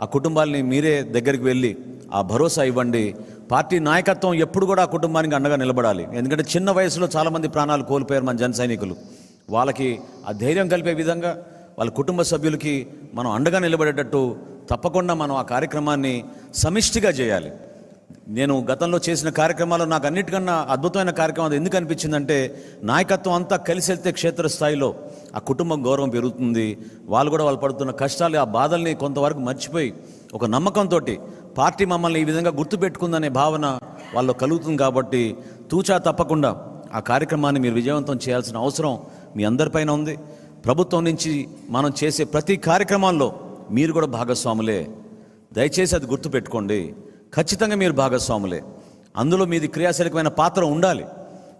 ఆ కుటుంబాలని మీరే దగ్గరికి వెళ్ళి ఆ భరోసా ఇవ్వండి. పార్టీ నాయకత్వం ఎప్పుడు కూడా ఆ కుటుంబానికి అండగా నిలబడాలి. ఎందుకంటే చిన్న వయసులో చాలామంది ప్రాణాలు కోల్పోయారు మన జన సైనికులు. వాళ్ళకి ఆ ధైర్యం కలిపే విధంగా వాళ్ళ కుటుంబ సభ్యులకి మనం అండగా నిలబడేటట్టు తప్పకుండా మనం ఆ కార్యక్రమాన్ని సమిష్టిగా చేయాలి. నేను గతంలో చేసిన కార్యక్రమాలు నాకు అన్నిటికన్నా అద్భుతమైన కార్యక్రమం అది ఎందుకు అనిపించిందంటే నాయకత్వం అంతా కలిసి వెళ్తే క్షేత్రస్థాయిలో ఆ కుటుంబం గౌరవం పెరుగుతుంది వాళ్ళు కూడా వాళ్ళు పడుతున్న కష్టాలు ఆ బాధల్ని కొంతవరకు మర్చిపోయి ఒక నమ్మకంతో పార్టీ మమ్మల్ని ఈ విధంగా గుర్తుపెట్టుకుందనే భావన వాళ్ళు కలుగుతుంది కాబట్టి తూచా తప్పకుండా ఆ కార్యక్రమాన్ని మీరు విజయవంతం చేయాల్సిన అవసరం మీ అందరిపైన ఉంది. ప్రభుత్వం నుంచి మనం చేసే ప్రతి కార్యక్రమాల్లో మీరు కూడా భాగస్వాములే. దయచేసి అది గుర్తుపెట్టుకోండి. ఖచ్చితంగా మీరు భాగస్వాములే. అందులో మీది క్రియాశీలకమైన పాత్ర ఉండాలి.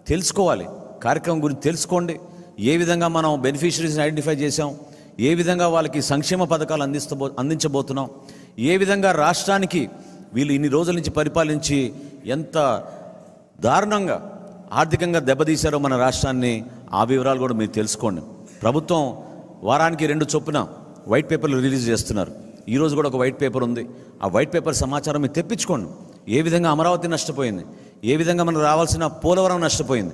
తెలుసుకోవాలి. కార్యక్రమం గురించి తెలుసుకోండి. ఏ విధంగా మనం బెనిఫిషరీస్ని ఐడెంటిఫై చేసాం ఏ విధంగా వాళ్ళకి సంక్షేమ పథకాలు అందిస్తబో అందించబోతున్నాం? ఏ విధంగా రాష్ట్రానికి వీళ్ళు ఇన్ని రోజుల నుంచి పరిపాలించి ఎంత దారుణంగా ఆర్థికంగా దెబ్బతీశారో మన రాష్ట్రాన్ని ఆ వివరాలు కూడా మీరు తెలుసుకోండి. ప్రభుత్వం వారానికి రెండు చొప్పున వైట్ పేపర్లు రిలీజ్ చేస్తున్నారు. ఈరోజు కూడా ఒక వైట్ పేపర్ ఉంది. ఆ వైట్ పేపర్ సమాచారం మీరు తెప్పించుకోండి. ఏ విధంగా అమరావతి నష్టపోయింది? ఏ విధంగా మనకు రావాల్సిన పోలవరం నష్టపోయింది?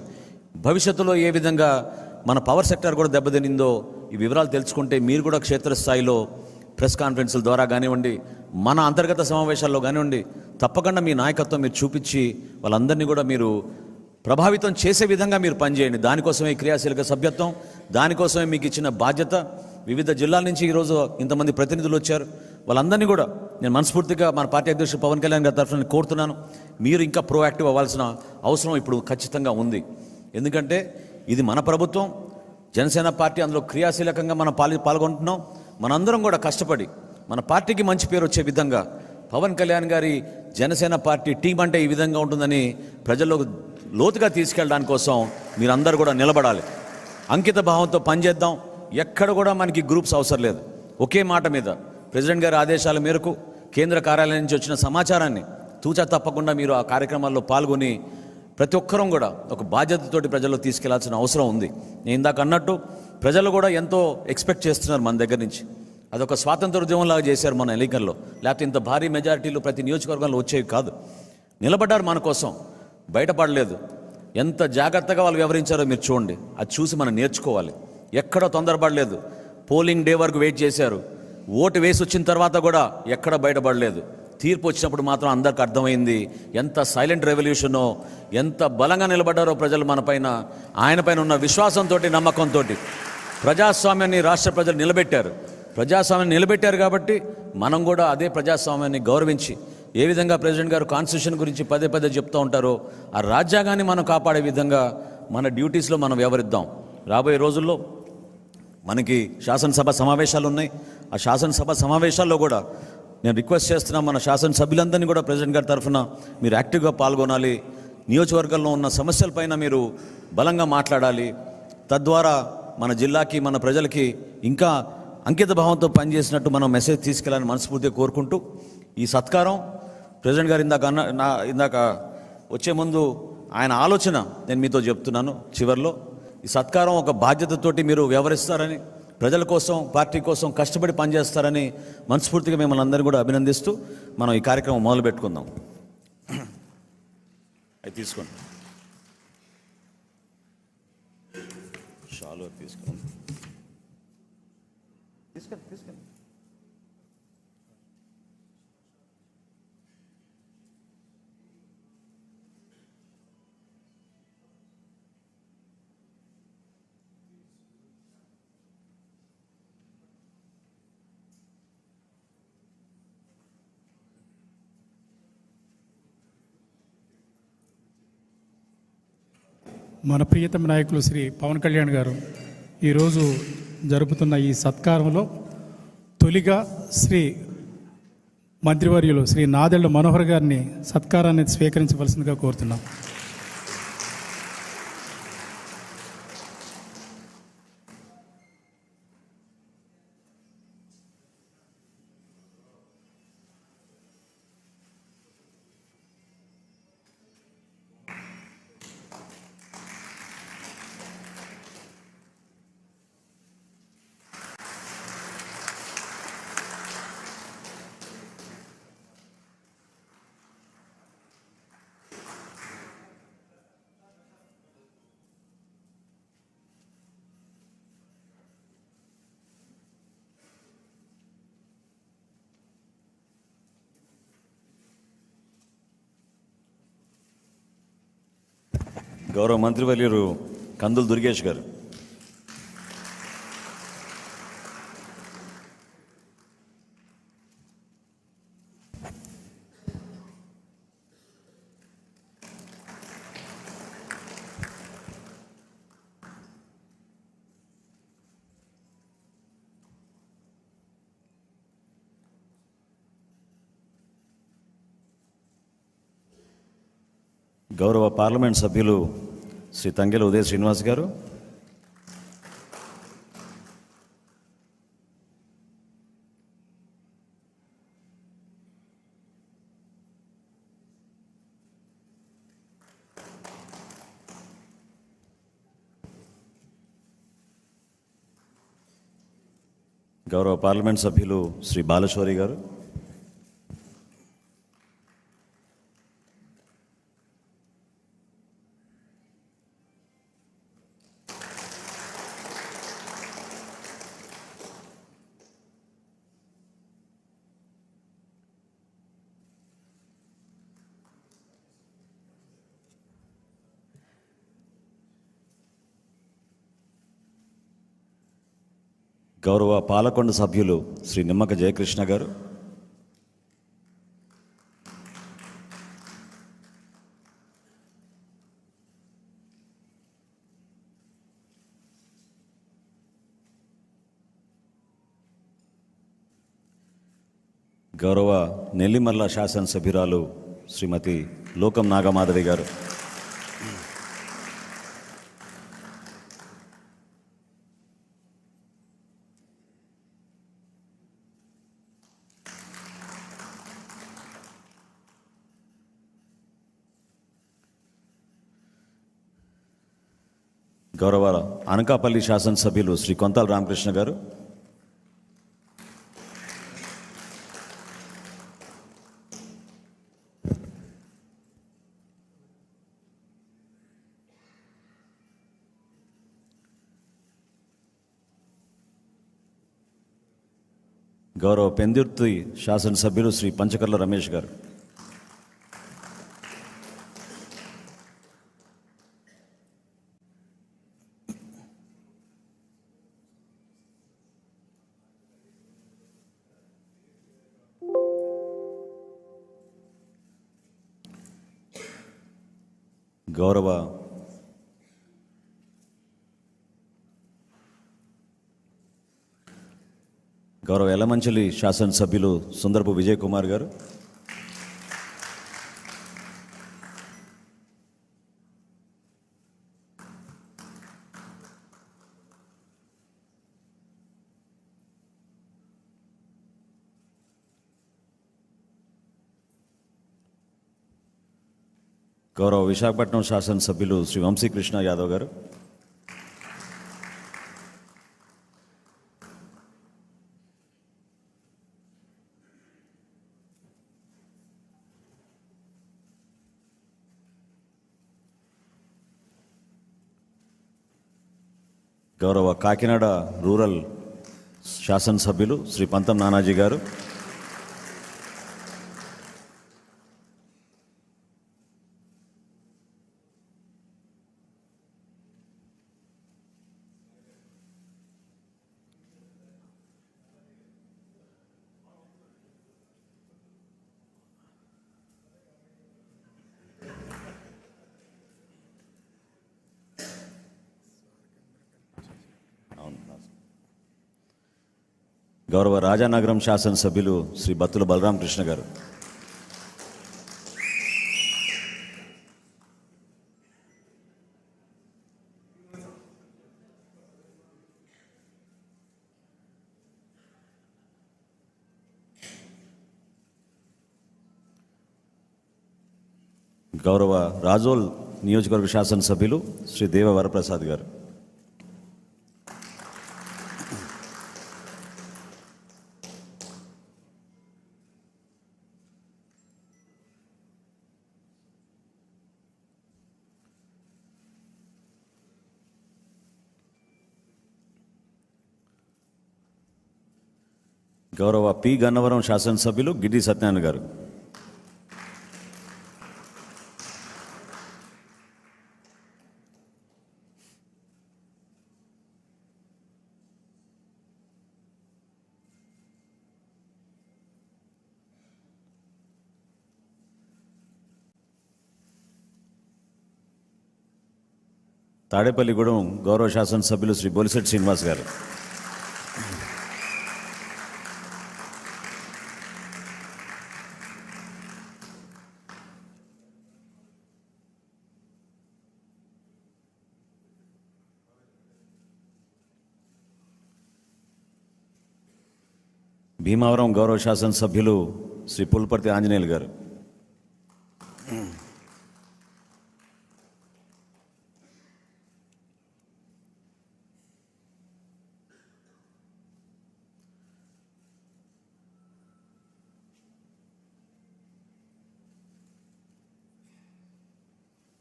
భవిష్యత్తులో ఏ విధంగా మన పవర్ సెక్టర్ కూడా దెబ్బతినిందో ఈ వివరాలు తెలుసుకుంటే మీరు కూడా క్షేత్రస్థాయిలో ప్రెస్ కాన్ఫరెన్స్ల ద్వారా కానివ్వండి మన అంతర్గత సమావేశాల్లో కానివ్వండి తప్పకుండా మీ నాయకత్వం మీరు చూపించి వాళ్ళందరినీ కూడా మీరు ప్రభావితం చేసే విధంగా మీరు పనిచేయండి. దానికోసమే క్రియాశీలక సభ్యత్వం దానికోసమే మీకు ఇచ్చిన బాధ్యత. వివిధ జిల్లాల నుంచి ఈరోజు ఇంతమంది ప్రతినిధులు వచ్చారు. వాళ్ళందరినీ కూడా నేను మనస్ఫూర్తిగా మన పార్టీ అధ్యక్షుడు పవన్ కళ్యాణ్ గారి తరఫున కోరుతున్నాను. మీరు ఇంకా ప్రోయాక్టివ్ అవ్వాల్సిన అవసరం ఇప్పుడు ఖచ్చితంగా ఉంది. ఎందుకంటే ఇది మన ప్రభుత్వం జనసేన పార్టీ అందులో క్రియాశీలకంగా మనం పాల్ పాల్గొంటున్నాం. మనందరం కూడా కష్టపడి మన పార్టీకి మంచి పేరు వచ్చే విధంగా పవన్ కళ్యాణ్ గారి జనసేన పార్టీ టీం అంటే ఈ విధంగా ఉంటుందని ప్రజల్లోకి లోతుగా తీసుకెళ్ళడానికి కోసం మీరందరూ కూడా నిలబడాలి. అంకిత భావంతో పనిచేద్దాం. ఎక్కడ కూడా మనకి గ్రూప్స్ అవసరం లేదు. ఒకే మాట మీద ప్రెసిడెంట్ గారి ఆదేశాల మేరకు కేంద్ర కార్యాలయం నుంచి వచ్చిన సమాచారాన్ని తూచా తప్పకుండా మీరు ఆ కార్యక్రమాల్లో పాల్గొని ప్రతి ఒక్కరం కూడా ఒక బాధ్యతతోటి ప్రజల్లో తీసుకెళ్ళాల్సిన అవసరం ఉంది. నేను ఇందాక అన్నట్టు ప్రజలు కూడా ఎంతో ఎక్స్పెక్ట్ చేస్తున్నారు మన దగ్గర నుంచి. అదొక స్వాతంత్ర ఉద్యమంలాగా చేశారు మన ఎన్నికల్లో. లేకపోతే ఇంత భారీ మెజారిటీలు ప్రతి నియోజకవర్గంలో వచ్చేవి కాదు. నిలబడ్డారు మన కోసం. బయటపడలేదు. ఎంత జాగ్రత్తగా వాళ్ళు వ్యవహరించారో మీరు చూడండి. అది చూసి మనం నేర్చుకోవాలి. ఎక్కడ తొందరపడలేదు. పోలింగ్ డే వరకు వెయిట్ చేశారు. ఓటు వేసి వచ్చిన తర్వాత కూడా ఎక్కడ బయటపడలేదు. తీర్పు వచ్చినప్పుడు మాత్రం అందరికి అర్థమైంది ఎంత సైలెంట్ రెవల్యూషనో ఎంత బలంగా నిలబడ్డారో ప్రజలు మనపైన ఆయన పైన ఉన్న విశ్వాసంతో నమ్మకంతో ప్రజాస్వామ్యాన్ని రాష్ట్ర ప్రజలు నిలబెట్టారు. ప్రజాస్వామ్యాన్ని నిలబెట్టారు కాబట్టి మనం కూడా అదే ప్రజాస్వామ్యాన్ని గౌరవించి ఏ విధంగా ప్రెసిడెంట్ గారు కాన్స్టిట్యూషన్ గురించి పదే పదే చెప్తూ ఉంటారో ఆ రాజ్యాంగాన్ని మనం కాపాడే విధంగా మన డ్యూటీస్లో మనం వ్యవహరిద్దాం. రాబోయే రోజుల్లో మనకి శాసనసభ సమావేశాలు ఉన్నాయి. ఆ శాసనసభ సమావేశాల్లో కూడా నేను రిక్వెస్ట్ చేస్తున్నా మన శాసనసభ్యులందరినీ కూడా ప్రెసిడెంట్ గారి తరఫున మీరు యాక్టివ్గా పాల్గొనాలి. నియోజకవర్గంలో ఉన్న సమస్యలపైన మీరు బలంగా మాట్లాడాలి. తద్వారా మన జిల్లాకి మన ప్రజలకి ఇంకా అంకిత భావంతో పనిచేసినట్టు మనం మెసేజ్ తీసుకెళ్ళాలని మనస్ఫూర్తిగా కోరుకుంటూ ఈ సత్కారం ప్రెసిడెంట్ గారు ఇందాక అన్న నా ఇందాక వచ్చే ముందు ఆయన ఆలోచన నేను మీతో చెప్తున్నాను చివరిలో. ఈ సత్కారం ఒక బాధ్యతతోటి మీరు వ్యవహరిస్తారని ప్రజల కోసం పార్టీ కోసం కష్టపడి పనిచేస్తారని మనస్ఫూర్తిగా మిమ్మల్ని అందరినీ కూడా అభినందిస్తూ మనం ఈ కార్యక్రమం మొదలు పెట్టుకుందాం. అది తీసుకోండి. షాలు అది తీసుకోండి. మన ప్రియతమ నాయకులు శ్రీ పవన్ కళ్యాణ్ గారు ఈరోజు జరుపుతున్న ఈ సత్కారంలో తొలిగా శ్రీ మంత్రివర్యులు శ్రీ నాదెళ్ళ మనోహర్ గారిని సత్కారాన్ని స్వీకరించవలసిందిగా కోరుతున్నాం. గౌరవ మంత్రివర్యులు కందులు దుర్గేష్ గారు. గౌరవ పార్లమెంట్ సభ్యులు శ్రీ తంగెల ఉదయ శ్రీనివాస్ గారు. గౌరవ పార్లమెంట్ సభ్యులు శ్రీ బాలశౌరి గారు. గౌరవ పాలకొండ సభ్యులు శ్రీ నిమ్మక జయకృష్ణ గారు. గౌరవ నెల్లిమర్ల శాసనసభ్యురాలు శ్రీమతి లోకం నాగమాధవి గారు. గౌరవ అనకాపల్లి శాసనసభ్యులు శ్రీ కొంతాల రామకృష్ణ గారు. గౌరవ పెందుర్తి శాసనసభ్యులు శ్రీ పంచకర్ల రమేష్ గారు. గౌరవ శాసనసభ్యులు సుందరపు విజయ్ కుమార్ గారు. గౌరవ విశాఖపట్నం శాసనసభ్యులు శ్రీ వంశీకృష్ణ యాదవ్ గారు. గౌరవ కాకినాడ రూరల్ శాసనసభ్యులు శ్రీ పంతం నానాజీ గారు. గౌరవ రాజానగరం శాసనసభ్యులు శ్రీ బత్తుల బలరామకృష్ణ గారు. గౌరవ రాజోల్ నియోజకవర్గ శాసనసభ్యులు శ్రీ దేవ వరప్రసాద్ గారు. గౌరవ పి. గన్నవరం శాసనసభ్యులు గిడ్డి సత్యనారాయణ గారు. తాడేపల్లిగూడెం గౌరవ శాసనసభ్యులు శ్రీ బొలిశెట్టి శ్రీనివాస్ గారు. భీమవరం గౌరవ శాసనసభ్యులు శ్రీ పుల్పర్తి ఆంజనేయులు గారు.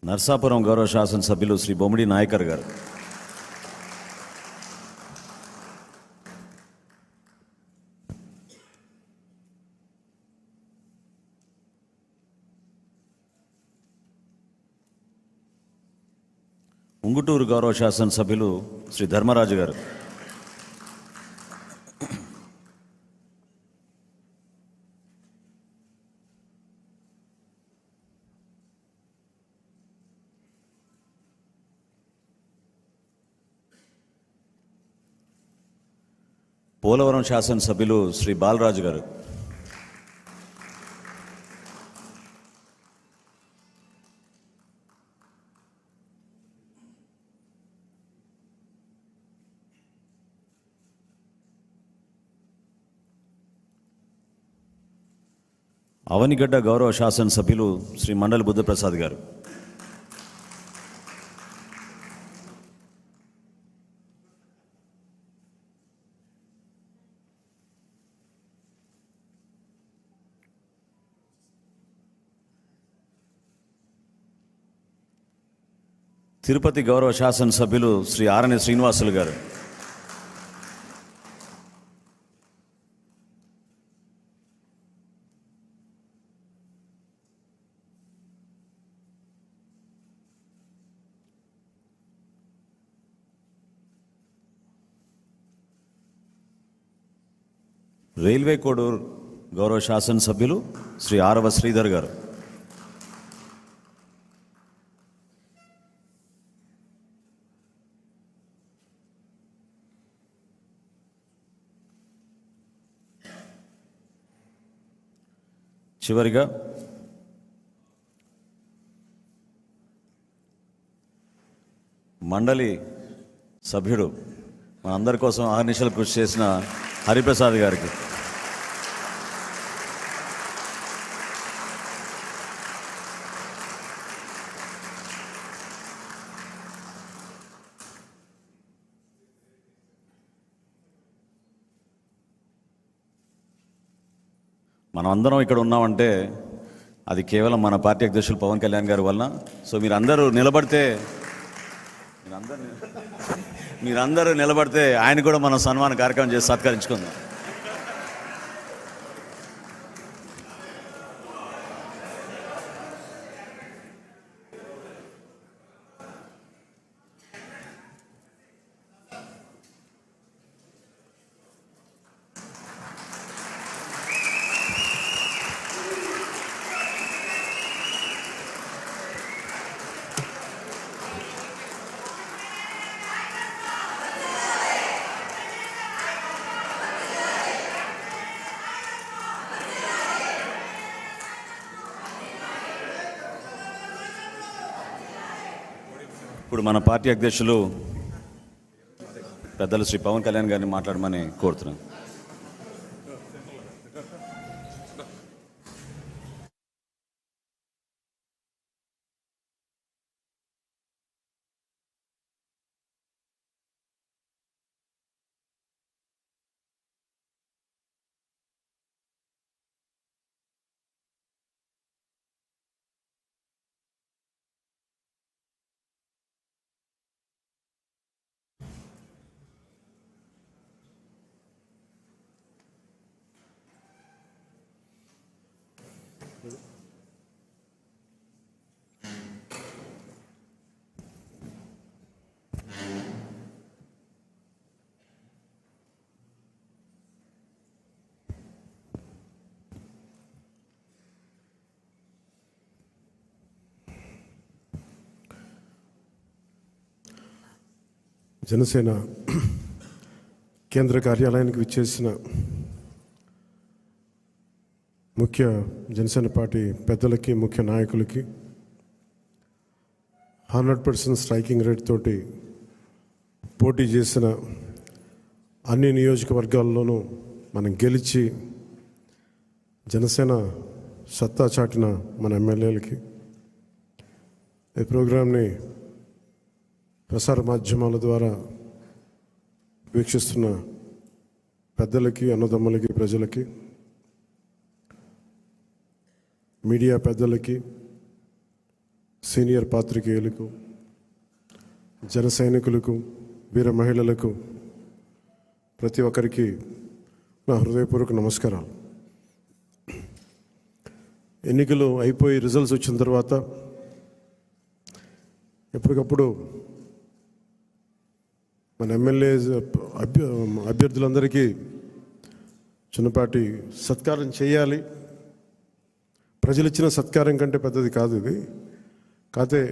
నర్సాపురం గౌరవ శాసనసభ్యులు శ్రీ బొమ్మిడి నాయకర్ గారు. ఉంగుటూరు గౌరవ శాసనసభ్యులు శ్రీ ధర్మరాజు గారు. పోలవరం శాసనసభ్యులు శ్రీ బాలరాజు గారు. అవనిగడ్డ గౌరవ శాసనసభ్యులు శ్రీ మండలి బుద్ధప్రసాద్ గారు. తిరుపతి గౌరవ శాసనసభ్యులు శ్రీ ఆరణి శ్రీనివాసులు గారు. రైల్వే కోడూరు గౌరవ శాసనసభ్యులు శ్రీ ఆరవ శ్రీధర్ గారు. చివరిగా మండలి సభ్యుడు మనందరి కోసం ఆహర్నిశలు కృషి చేసిన హరిప్రసాద్ గారికి. మనం అందరం ఇక్కడ ఉన్నామంటే అది కేవలం మన పార్టీ అధ్యక్షులు పవన్ కళ్యాణ్ గారి వలన. సో మీరందరూ నిలబడితే మీరందరూ మీరందరూ నిలబడితే ఆయన కూడా మనం సన్మాన కార్యక్రమం చేసి సత్కరించుకుందాం. ఇప్పుడు మన పార్టీ అధ్యక్షులు పెద్దలు శ్రీ పవన్ కళ్యాణ్ గారిని మాట్లాడమని కోరుతున్నాను జనసేన కేంద్ర కార్యాలయానికి విచ్చేసిన ముఖ్య జనసేన పార్టీ పెద్దలకి ముఖ్య నాయకులకి హండ్రెడ్ పర్సెంట్ స్ట్రైకింగ్ రేట్ తోటి పోటీ చేసిన అన్ని నియోజకవర్గాల్లోనూ మనం గెలిచి జనసేన సత్తా చాటిన మన ఎమ్మెల్యేలకి. ఈ ప్రోగ్రాంని ప్రసార మాధ్యమాల ద్వారా వీక్షిస్తున్న పెద్దలకి అన్నదమ్ములకి ప్రజలకి మీడియా పెద్దలకి సీనియర్ పాత్రికేయులకు జన సైనికులకు వీర మహిళలకు ప్రతి ఒక్కరికి నా హృదయపూర్వక నమస్కారాలు. ఎన్నికలు అయిపోయి రిజల్ట్స్ వచ్చిన తర్వాత ఎప్పటికప్పుడు మన ఎమ్మెల్యే అభ్య అభ్యర్థులందరికీ చిన్నపాటి సత్కారం చేయాలి. ప్రజలు ఇచ్చిన సత్కారం కంటే పెద్దది కాదు ఇది. కాతే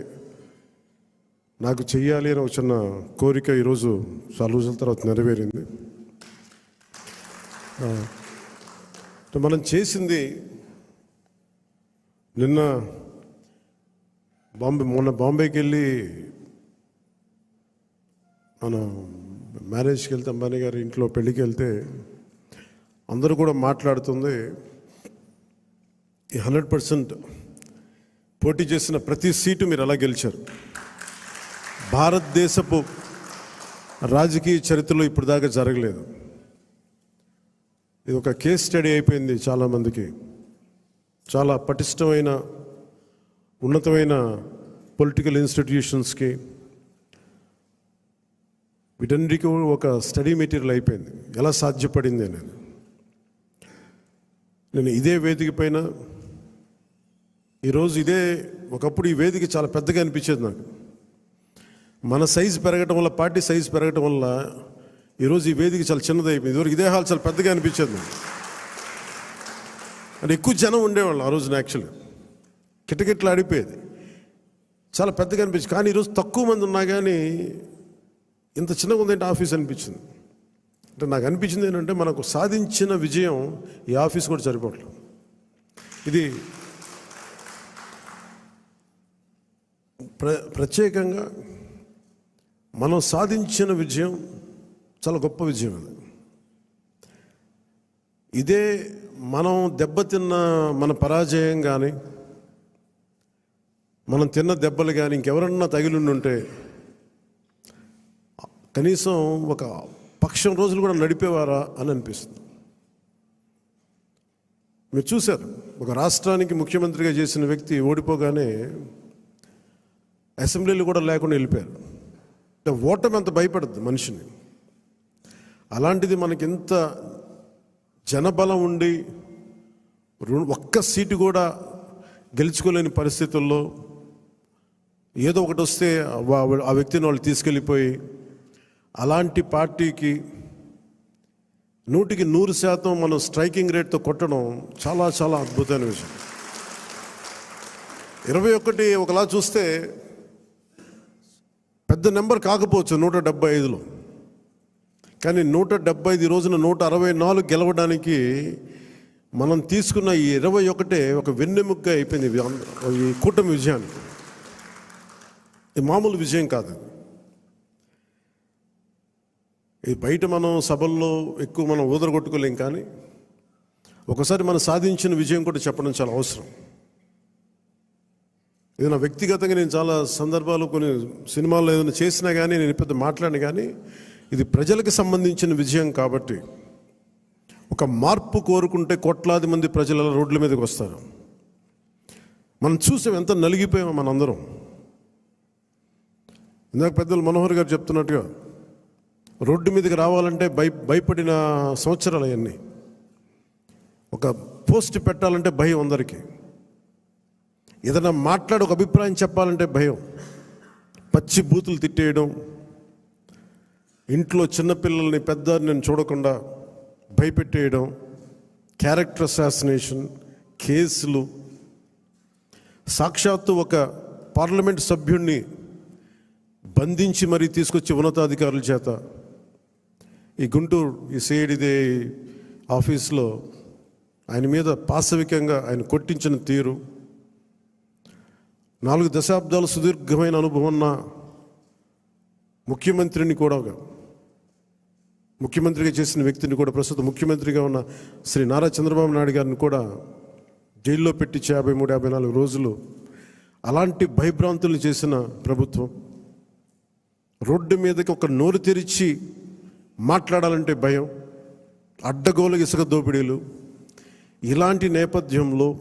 నాకు చెయ్యాలి అని ఒక చిన్న కోరిక ఈరోజు చాలా రోజుల తర్వాత నెరవేరింది. మనం చేసింది నిన్న బాంబే మొన్న బాంబేకి వెళ్ళి మన మ్యారేజ్కి వెళ్తే అంబానీ గారి ఇంట్లో పెళ్ళికి వెళ్తే అందరూ కూడా మాట్లాడుతుంది ఈ హండ్రెడ్ పర్సెంట్ పోటీ చేసిన ప్రతి సీటు మీరు ఎలా గెలిచారు. భారతదేశపు రాజకీయ చరిత్రలో ఇప్పుడు దాకా జరగలేదు. ఇది ఒక కేస్ స్టడీ అయిపోయింది చాలామందికి. చాలా పటిష్టమైన ఉన్నతమైన పొలిటికల్ ఇన్స్టిట్యూషన్స్కి వీటన్నిటికీ ఒక స్టడీ మెటీరియల్ అయిపోయింది. ఎలా సాధ్యపడింది అనేది. నేను ఇదే వేదిక పైన ఈరోజు ఇదే ఒకప్పుడు ఈ వేదిక చాలా పెద్దగా అనిపించేది నాకు. మన సైజు పెరగటం వల్ల పార్టీ సైజు పెరగటం వల్ల ఈరోజు ఈ వేదిక చాలా చిన్నది అయిపోయింది ఇదివరకు ఇదే హాల్ చాలా పెద్దగా అనిపించేది నాకు. అంటే ఎక్కువ జనం ఉండేవాళ్ళు ఆ రోజున యాక్చువల్గా. కిటకిట్లు ఆడిపోయేది చాలా పెద్దగా అనిపించింది. కానీ ఈరోజు తక్కువ మంది ఉన్నా కానీ ఇంత చిన్నగా ఉందంటే ఆఫీస్ అనిపించింది. అంటే నాకు అనిపించింది ఏంటంటే మనకు సాధించిన విజయం ఈ ఆఫీస్ కూడా సరిపోవట్లేదు. ఇది ప్ర ప్రత్యేకంగా మనం సాధించిన విజయం చాలా గొప్ప విజయం అది. ఇదే మనం దెబ్బతిన్న మన పరాజయం కానీ మనం తిన్న దెబ్బలు కానీ ఇంకెవరన్నా తగిలిండుంటే కనీసం ఒక పక్షం రోజులు కూడా నడిపేవారా అని అనిపిస్తుంది. మీరు చూశారు ఒక రాష్ట్రానికి ముఖ్యమంత్రిగా చేసిన వ్యక్తి ఓడిపోగానే అసెంబ్లీలు కూడా లేకుండా వెళ్ళిపోయారు. అంటే ఓటమి అంత భయపడద్దు మనిషిని. అలాంటిది మనకి ఎంత జనబలం ఉండి ఒక్క సీటు కూడా గెలుచుకోలేని పరిస్థితుల్లో ఏదో ఒకటి వస్తే ఆ వ్యక్తిని వాళ్ళు తీసుకెళ్ళిపోయి అలాంటి పార్టీకి నూటికి నూరు శాతం మనం స్ట్రైకింగ్ రేట్తో కొట్టడం చాలా చాలా అద్భుతమైన విషయం. ఇరవై ఒకటి ఒకలా చూస్తే పెద్ద నెంబర్ కాకపోవచ్చు నూట డెబ్బై ఐదులో. కానీ నూట డెబ్బై ఐదు రోజున నూట అరవై నాలుగు గెలవడానికి మనం తీసుకున్న ఈ ఇరవై ఒకటే ఒక వెన్నెముక్క అయిపోయింది ఈ కూటమి విజయానికి. ఇది మామూలు విజయం కాదు ఇది. బయట మనం సభల్లో ఎక్కువ మనం ఊదరగొట్టుకోలేం కానీ ఒకసారి మనం సాధించిన విజయం కూడా చెప్పడం చాలా అవసరం ఏదైనా వ్యక్తిగతంగా నేను చాలా సందర్భాలు కొన్ని సినిమాల్లో ఏదైనా చేసినా కానీ నేను పెద్ద మాట్లాడిన కానీ ఇది ప్రజలకు సంబంధించిన విజయం కాబట్టి ఒక మార్పు కోరుకుంటే కోట్లాది మంది ప్రజల రోడ్ల మీదకి వస్తారు మనం చూసాం ఎంత నలిగిపోయామో మనందరం ఇందాక పెద్దలు మనోహర్ గారు చెప్తున్నట్టుగా రోడ్డు మీదకి రావాలంటే భయ భయపడిన సంవత్సరాలు అవన్నీ. ఒక పోస్ట్ పెట్టాలంటే భయం అందరికీ. ఏదైనా మాట్లాడి ఒక అభిప్రాయం చెప్పాలంటే భయం. పచ్చి బూతులు తిట్టేయడం ఇంట్లో చిన్నపిల్లల్ని పెద్ద నేను చూడకుండా భయపెట్టేయడం క్యారెక్టర్ అసాసినేషన్ కేసులు. సాక్షాత్తు ఒక పార్లమెంట్ సభ్యుణ్ణి బంధించి మరీ తీసుకొచ్చి ఉన్నతాధికారుల చేత ఈ గుంటూరు ఈ సిఐడిది ఆఫీస్లో ఆయన మీద పాశవికంగా ఆయన కొట్టించిన తీరు నాలుగు దశాబ్దాల సుదీర్ఘమైన అనుభవం ఉన్న ముఖ్యమంత్రిని కూడా ముఖ్యమంత్రిగా చేసిన వ్యక్తిని కూడా ప్రస్తుతం ముఖ్యమంత్రిగా ఉన్న శ్రీ నారా చంద్రబాబు నాయుడు గారిని కూడా జైల్లో పెట్టించి యాభై మూడు యాభై నాలుగు రోజులు అలాంటి భయభ్రాంతులు చేసిన ప్రభుత్వం. రోడ్డు మీదకి ఒక నోరు తెరిచి మాట్లాడాలంటే భయం అడ్డగోలు ఇసుక దోపిడీలు. ఇలాంటి నేపథ్యంలో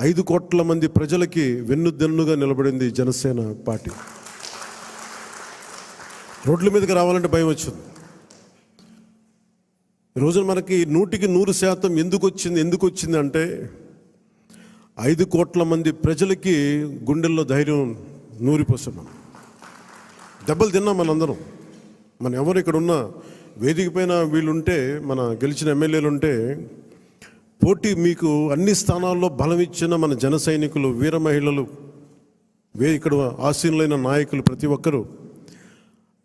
ఐదు కోట్ల మంది ప్రజలకి వెన్నుదెన్నుగా నిలబడింది జనసేన పార్టీ. రోడ్ల మీదకి రావాలంటే భయం వచ్చింది. ఈరోజు మనకి నూటికి నూరు శాతం ఎందుకు వచ్చింది ఎందుకు వచ్చింది అంటే ఐదు కోట్ల మంది ప్రజలకి గుండెల్లో ధైర్యం నూరిపోసాం మనం. దెబ్బలు తిన్నాం మనందరం. మన ఎవరు ఇక్కడ ఉన్న వేదిక పైన వీళ్ళుంటే మన గెలిచిన ఎమ్మెల్యేలు ఉంటే పోటీ మీకు అన్ని స్థానాల్లో బలం ఇచ్చిన మన జన సైనికులు వీర మహిళలు వే ఇక్కడ ఆసీనులైన నాయకులు ప్రతి ఒక్కరూ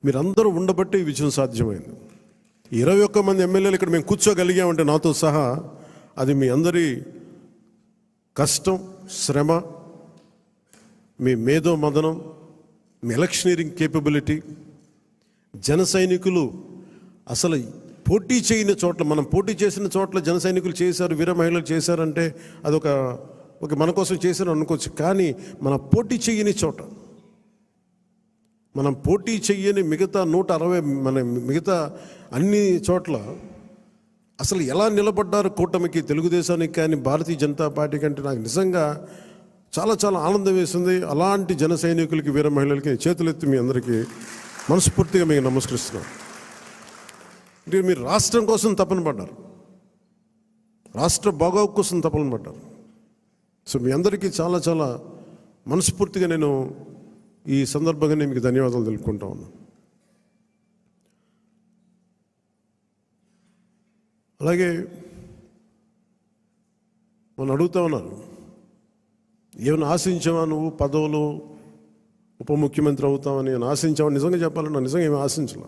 మీరందరూ ఉండబట్టి విజయం సాధ్యమైంది. ఇరవై ఒక్క మంది ఎమ్మెల్యేలు ఇక్కడ మేము కూర్చోగలిగామంటే నాతో సహా అది మీ అందరి కష్టం శ్రమ మీ మేధో మదనం మీ ఎలక్షనీరింగ్ కేపబిలిటీ జన సైనికులు అసలు పోటీ చేయని చోట్ల మనం పోటీ చేసిన చోట్ల జన సైనికులు చేశారు వీర మహిళలు చేశారంటే అదొక ఒక మన కోసం చేశారు అనుకోవచ్చు కానీ మన పోటీ చేయని చోట మనం పోటీ చెయ్యని మిగతా నూట అరవై మన మిగతా అన్ని చోట్ల అసలు ఎలా నిలబడ్డారు కూటమికి తెలుగుదేశానికి కానీ భారతీయ జనతా పార్టీ కంటే నాకు నిజంగా చాలా చాలా ఆనందం వేసింది. అలాంటి జన సైనికులకి వీర మహిళలకి చేతులెత్తి మీ అందరికీ మనస్ఫూర్తిగా మీకు నమస్కరిస్తున్నాను అంటే మీరు రాష్ట్రం కోసం తపన పడ్డారు. రాష్ట్ర బాగోగు కోసం తపన పడ్డారు. సో మీ అందరికీ చాలా చాలా మనస్ఫూర్తిగా నేను ఈ సందర్భంగా నేను మీకు ధన్యవాదాలు తెలుపుకుంటా ఉన్నాను. అలాగే మనం అడుగుతా ఉన్నారు ఏమైనా ఆశించావా నువ్వు పదవులు ఉప ముఖ్యమంత్రి అవుతామని నేను ఆశించావా నిజంగా చెప్పాలన్నా నిజంగా ఏమి ఆశించలే?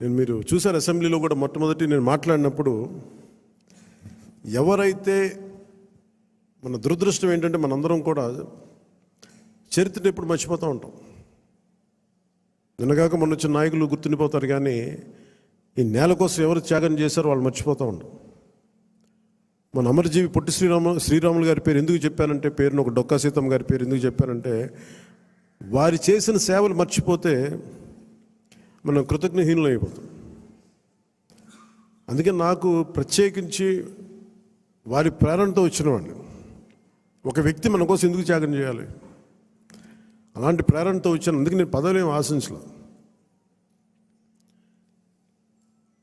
నేను మీరు చూశారు అసెంబ్లీలో కూడా మొట్టమొదటి నేను మాట్లాడినప్పుడు ఎవరైతే మన దురదృష్టం ఏంటంటే మనందరం కూడా చరిత్రను ఎప్పుడు మర్చిపోతూ ఉంటాం. నిన్నగాక మొన్న వచ్చిన నాయకులు గుర్తుండిపోతారు కానీ ఈ నేల కోసం ఎవరు త్యాగం చేశారో వాళ్ళు మర్చిపోతూ ఉంటాం. మన అమరజీవి పొట్టి శ్రీరామ శ్రీరాములు గారి పేరు ఎందుకు చెప్పానంటే పేరును ఒక డొక్కా సీతమ్మ గారి పేరు ఎందుకు చెప్పానంటే వారి చేసిన సేవలు మర్చిపోతే మనం కృతజ్ఞహీనులు అయిపోతాం. అందుకే నాకు ప్రత్యేకించి వారి ప్రేరణతో వచ్చిన వాడిని ఒక వ్యక్తి మన కోసం ఎందుకు త్యాగం చేయాలి? అలాంటి ప్రేరణతో వచ్చాను అందుకే నేను పదవులు ఏమి ఆశించలేదు.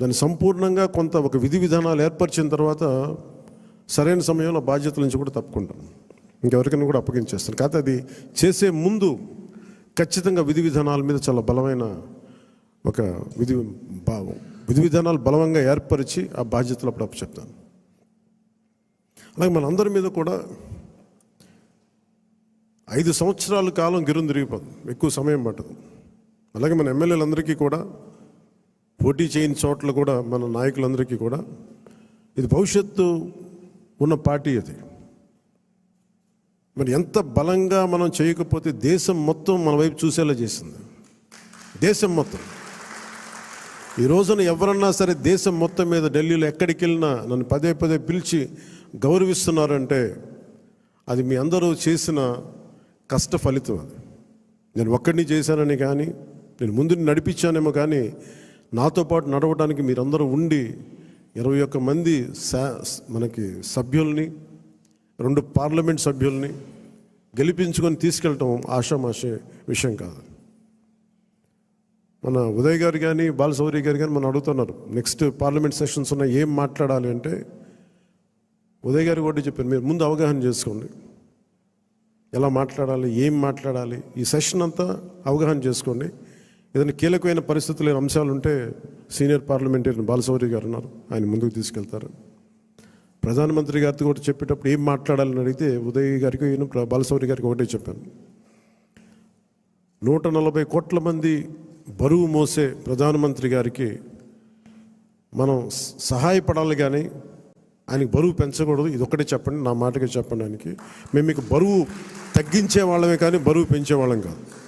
దాన్ని సంపూర్ణంగా కొంత ఒక విధి విధానాలు ఏర్పరిచిన తర్వాత సరైన సమయంలో బాధ్యతల నుంచి కూడా తప్పుకుంటాను ఇంకెవరికైనా కూడా అప్పగించేస్తాను కాకపోతే అది చేసే ముందు ఖచ్చితంగా విధి విధానాల మీద చాలా బలమైన ఒక విధి విధి విధానాలు బలవంగా ఏర్పరిచి ఆ బాధ్యతలు అప్పుడు అప్పచెప్తాను అలాగే మనందరి మీద కూడా ఐదు సంవత్సరాల కాలం గిరుం తిరిగిపోతుంది. ఎక్కువ సమయం పట్టదు. అలాగే మన ఎమ్మెల్యేలందరికీ కూడా పోటీ చేయని చోట్ల కూడా మన నాయకులందరికీ కూడా ఇది భవిష్యత్తు ఉన్న పార్టీ అది. మరి ఎంత బలంగా మనం చేయకపోతే దేశం మొత్తం మన వైపు చూసేలా చేసింది. దేశం మొత్తం. ఈ రోజున ఎవరన్నా సరే దేశం మొత్తం మీద ఢిల్లీలో ఎక్కడికి వెళ్ళినా నన్ను పదే పదే పిలిచి గౌరవిస్తున్నారంటే అది మీ అందరూ చేసిన కష్ట ఫలితం అది. నేను ఒక్కడిని చేశానని కానీ నేను ముందు నడిపించానేమో కానీ నాతో పాటు నడవడానికి మీరందరూ ఉండి ఇరవై ఒక్క మంది సా- మనకి సభ్యుల్ని రెండు పార్లమెంట్ సభ్యుల్ని గెలిపించుకొని తీసుకెళ్ళటం ఆషామాషే విషయం కాదు. మన ఉదయ్ గారు కానీ బాలసౌరి గారు కానీ మనం అడుగుతున్నారు నెక్స్ట్ పార్లమెంట్ సెషన్స్ ఉన్న ఏం మాట్లాడాలి అంటే ఉదయ్ గారు కూడా చెప్పారు మీరు ముందు అవగాహన చేసుకోండి. ఎలా మాట్లాడాలి ఏం మాట్లాడాలి ఈ సెషన్ అంతా అవగాహన చేసుకోండి. ఏదైనా కీలకమైన పరిస్థితులు లేని అంశాలు ఉంటే సీనియర్ పార్లమెంటేరియన్ బాలసౌరి గారు ఉన్నారు. ఆయన ముందుకు తీసుకెళ్తారు. ప్రధానమంత్రి గారితో కూడా చెప్పేటప్పుడు ఏం మాట్లాడాలని అడిగితే ఉదయ్ గారికి నేను బాలసౌరి గారికి ఒకటే చెప్పాను. నూట నలభై కోట్ల మంది బరువు మోసే ప్రధానమంత్రి గారికి మనం సహాయపడాలి కానీ ఆయనకి బరువు పెంచకూడదు. ఇది ఒకటే చెప్పండి. నా మాటగా చెప్పండి ఆయనకి. మేము మీకు బరువు తగ్గించే వాళ్ళమే కానీ బరువు పెంచే వాళ్ళం కాదు.